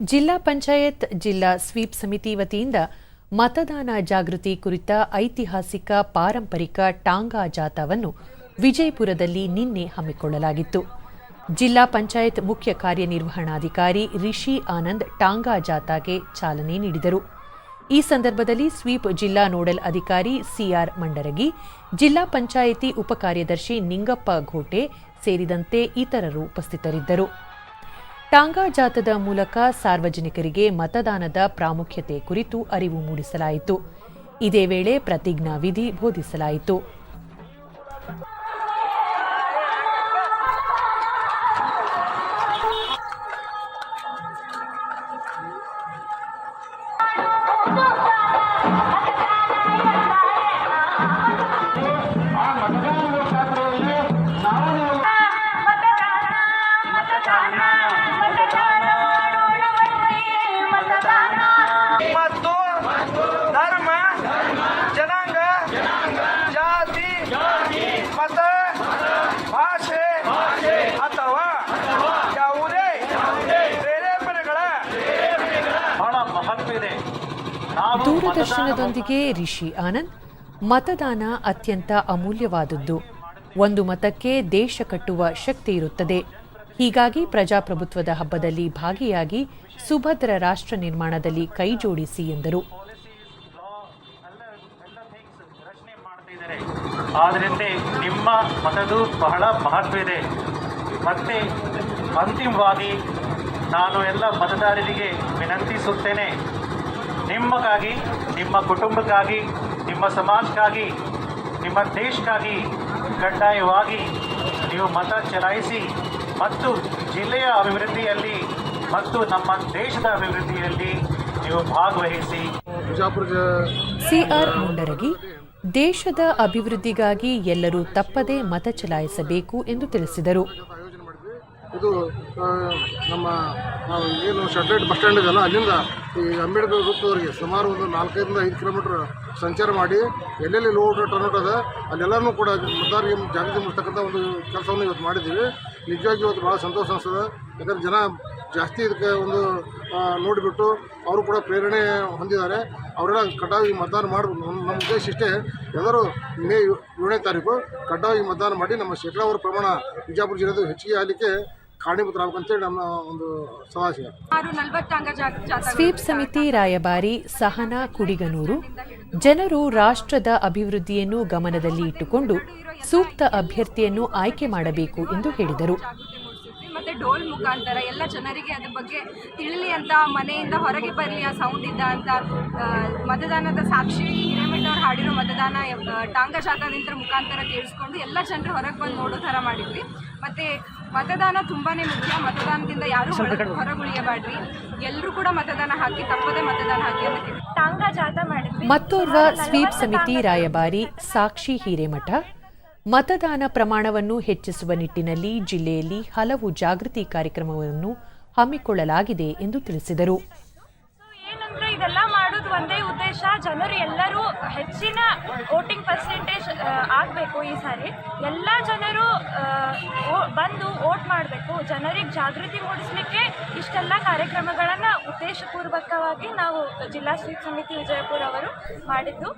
ಜಿಲ್ಲಾ ಪಂಚಾಯತ್, ಜಿಲ್ಲಾ ಸ್ವೀಪ್ ಸಮಿತಿ ವತಿಯಿಂದ ಮತದಾನ ಜಾಗೃತಿ ಕುರಿತ ಐತಿಹಾಸಿಕ ಪಾರಂಪರಿಕ ಟಾಂಗಾ ಜಾಥಾವನ್ನು ವಿಜಯಪುರದಲ್ಲಿ ನಿನ್ನೆ ಹಮ್ಮಿಕೊಳ್ಳಲಾಗಿತ್ತು. ಜಿಲ್ಲಾ ಪಂಚಾಯತ್ ಮುಖ್ಯ ಕಾರ್ಯನಿರ್ವಹಣಾಧಿಕಾರಿ ರಿಷಿ ಆನಂದ್ ಟಾಂಗಾ ಜಾಥಾಗೆ ಚಾಲನೆ ನೀಡಿದರು. ಈ ಸಂದರ್ಭದಲ್ಲಿ ಸ್ವೀಪ್ ಜಿಲ್ಲಾ ನೋಡಲ್ ಅಧಿಕಾರಿ ಸಿಆರ್ ಮಂಡರಗಿ, ಜಿಲ್ಲಾ ಪಂಚಾಯಿತಿ ಉಪಕಾರ್ಯದರ್ಶಿ ನಿಂಗಪ್ಪ ಘೋಟೆ ಸೇರಿದಂತೆ ಇತರರು ಉಪಸ್ಥಿತರಿದ್ದರು. ಟಾಂಗಾ ಜಾಥದ ಮೂಲಕ ಸಾರ್ವಜನಿಕರಿಗೆ ಮತದಾನದ ಪ್ರಾಮುಖ್ಯತೆ ಕುರಿತು ಅರಿವು ಮೂಡಿಸಲಾಯಿತು. ಇದೇ ವೇಳೆ ಪ್ರತಿಜ್ಞಾ ವಿಧಿ ಬೋಧಿಸಲಾಯಿತು. ದೂರದರ್ಶನದೊಂದಿಗೆ ರಿಷಿ ಆನಂದ್, ಮತದಾನ ಅತ್ಯಂತ ಅಮೂಲ್ಯವಾದದ್ದು. ಒಂದು ಮತಕ್ಕೆ ದೇಶ ಕಟ್ಟುವ ಶಕ್ತಿ ಇರುತ್ತದೆ. ಹೀಗಾಗಿ ಪ್ರಜಾಪ್ರಭುತ್ವದ ಹಬ್ಬದಲ್ಲಿ ಭಾಗಿಯಾಗಿ ಸುಭದ್ರ ರಾಷ್ಟ್ರ ನಿರ್ಮಾಣದಲ್ಲಿ ಕೈಜೋಡಿಸಿ ಎಂದರು. ನಿಮ್ಮ ಮತದು ಬಹಳ ಮಹತ್ವ ಇದೆ. ಮತ್ತೆ ಅಂತಿಮವಾಗಿ ನಾನು ಎಲ್ಲ ಮತದಾರರಿಗೆ ವಿನಂತಿಸುತ್ತೇನೆ. ನಿಮಗಾಗಿ ನಿಮ್ಮ ಕುಟುಂಬಕ್ಕಾಗಿ ನಿಮ್ಮ ಸಮಾಜಕ್ಕಾಗಿ ನಿಮ್ಮ ದೇಶಕ್ಕಾಗಿ ಕಡ್ಡಾಯವಾಗಿ ನೀವು ಮತ ಚಲಾಯಿಸಿ ಮತ್ತು ಜಿಲ್ಲೆಯ ಅಭಿವೃದ್ಧಿಯಲ್ಲಿ ಮತ್ತು ನಮ್ಮ ದೇಶದ ಅಭಿವೃದ್ಧಿಯಲ್ಲಿ ನೀವು ಭಾಗವಹಿಸಿ. ಸಿಆರ್ ಮುಂಡರಗಿ ದೇಶದ ಅಭಿವೃದ್ಧಿಗಾಗಿ ಎಲ್ಲರೂ ತಪ್ಪದೇ ಮತ ಚಲಾಯಿಸಬೇಕು ಎಂದು ತಿಳಿಸಿದರು. ಇದು ನಮ್ಮ ಏನು ಸ್ಯಾಟಲೈಟ್ ಬಸ್ ಸ್ಟ್ಯಾಂಡ್ ಇದೆಯಲ್ಲ, ಅಲ್ಲಿಂದ ಈ ಅಂಬೇಡ್ಕರ್ ವೃತ್ತದವರೆಗೆ ಸುಮಾರು ಒಂದು ನಾಲ್ಕೈದರಿಂದ ಐದು ಕಿಲೋಮೀಟ್ರ್ ಸಂಚಾರ ಮಾಡಿ, ಎಲ್ಲೆಲ್ಲಿ ಲೋಡ್ ಟರ್ನೌಟ್ ಅದ, ಅಲ್ಲೆಲ್ಲನೂ ಕೂಡ ಮತದಾರರಿಗೆ ಜಾಗೃತಿ ಮೂಡಿಸ್ತಕ್ಕಂಥ ಒಂದು ಕೆಲಸವನ್ನು ಇವತ್ತು ಮಾಡಿದ್ದೀವಿ. ನಿಜವಾಗಿ ಇವತ್ತು ಭಾಳ ಸಂತೋಷ ಅನಿಸ್ತದೆ. ಯಾಕಂದ್ರೆ ಜನ ಜಾಸ್ತಿ ಇದಕ್ಕೆ ಒಂದು ನೋಡಿಬಿಟ್ಟು ಅವರು ಕೂಡ ಪ್ರೇರಣೆ ಹೊಂದಿದ್ದಾರೆ. ಅವರೆಲ್ಲ ಕಡ್ಡಾಯವಾಗಿ ಮತದಾನ ಮಾಡಬೇಕು ನಮ್ಮ ನಮ್ಮ ಉದ್ದೇಶ ಇಷ್ಟೇ. ಎಲ್ಲರೂ ಮೇ ಏಳು- ಏಳನೇ ತಾರೀಕು ಕಡ್ಡಾಯವಾಗಿ ಮತದಾನ ಮಾಡಿ ನಮ್ಮ ಶೇಕಡಾವರ ಪ್ರಮಾಣ ಬಿಜಾಪುರ ಜಿಲ್ಲೆದು ಹೆಚ್ಚಿಗೆ ಆಗಲಿಕ್ಕೆ ಸ್ವೀಪ್ ಸಮಿತಿ ರಾಯಭಾರಿ ಸಹನಾ ಕುಡಿಗನೂರು. ಜನರು ರಾಷ್ಟ್ರದ ಅಭಿವೃದ್ಧಿಯನ್ನು ಗಮನದಲ್ಲಿ ಇಟ್ಟುಕೊಂಡು ಸೂಕ್ತ ಅಭ್ಯರ್ಥಿಯನ್ನು ಆಯ್ಕೆ ಮಾಡಬೇಕು ಎಂದು ಹೇಳಿದರು. ಡೋಲ್ ಮುಖಾಂತರ ಎಲ್ಲ ಜನರಿಗೆ ಅದ್ರ ಬಗ್ಗೆ ತಿಳಿಲಿ ಅಂತ ಮನೆಯಿಂದ ಹೊರಗೆ ಬರಲಿ ಆ ಸೌಂಡ್ ಇದ್ದ ಅಂತ ಮತದಾನದ ಸಾಕ್ಷಿ ಹಿರೇಮಠ ಅವ್ರು ಹಾಡಿರೋ ಮತದಾನ ಟಾಂಗ ನಿಂತರ ಮುಖಾಂತರ ಕೇಳಿಸ್ಕೊಂಡು ಎಲ್ಲ ಜನರು ಹೊರಗೆ ಬಂದು ನೋಡೋ ಥರ ಮಾಡಿದ್ವಿ. ಮತ್ತು ಮತದಾನ ತುಂಬಾ ಮುಖ್ಯ. ಮತದಾನದಿಂದ ಯಾರು ಹೊರಗುಳಿಯಬೇಡ್ರಿ ಎಲ್ಲರೂ ಕೂಡ ಮತದಾನ ಹಾಕಿ ತಪ್ಪದೆ ಮತದಾನ ಹಾಕಿ ಅಂತ ಕೇಳಿ ಟಾಂಗ ಜಾಥಾ ಮಾಡಿದ್ವಿ. ಮತ್ತೋರ್ವ ಸ್ವೀಪ್ ಸಮಿತಿ ರಾಯಭಾರಿ ಸಾಕ್ಷಿ ಹಿರೇಮಠ ಮತದಾನ ಪ್ರಮಾಣವನ್ನು ಹೆಚ್ಚಿಸುವ ನಿಟ್ಟಿನಲ್ಲಿ ಜಿಲ್ಲೆಯಲ್ಲಿ ಹಲವು ಜಾಗೃತಿ ಕಾರ್ಯಕ್ರಮವನ್ನು ಹಮ್ಮಿಕೊಳ್ಳಲಾಗಿದೆ ಎಂದು ತಿಳಿಸಿದರು. ಇದೆಲ್ಲ ಮಾಡೋದು ಒಂದೇ ಉದ್ದೇಶ. ಜನರು ಎಲ್ಲರೂ ಹೆಚ್ಚಿನ ವೋಟಿಂಗ್ ಪರ್ಸೆಂಟೇಜ್ ಆಗಬೇಕು ಈ ಸಾರಿ. ಎಲ್ಲ ಜನರು ಬಂದು ವೋಟ್ ಮಾಡಬೇಕು. ಜನರಿಗೆ ಜಾಗೃತಿ ಮೂಡಿಸಲಿಕ್ಕೆ ಇಷ್ಟೆಲ್ಲ ಕಾರ್ಯಕ್ರಮಗಳನ್ನು ಉದ್ದೇಶಪೂರ್ವಕವಾಗಿ ನಾವು ಜಿಲ್ಲಾ ಸ್ವೀಪ್ ಸಮಿತಿ ವಿಜಯಪುರ ಅವರು ಮಾಡಿದ್ದು.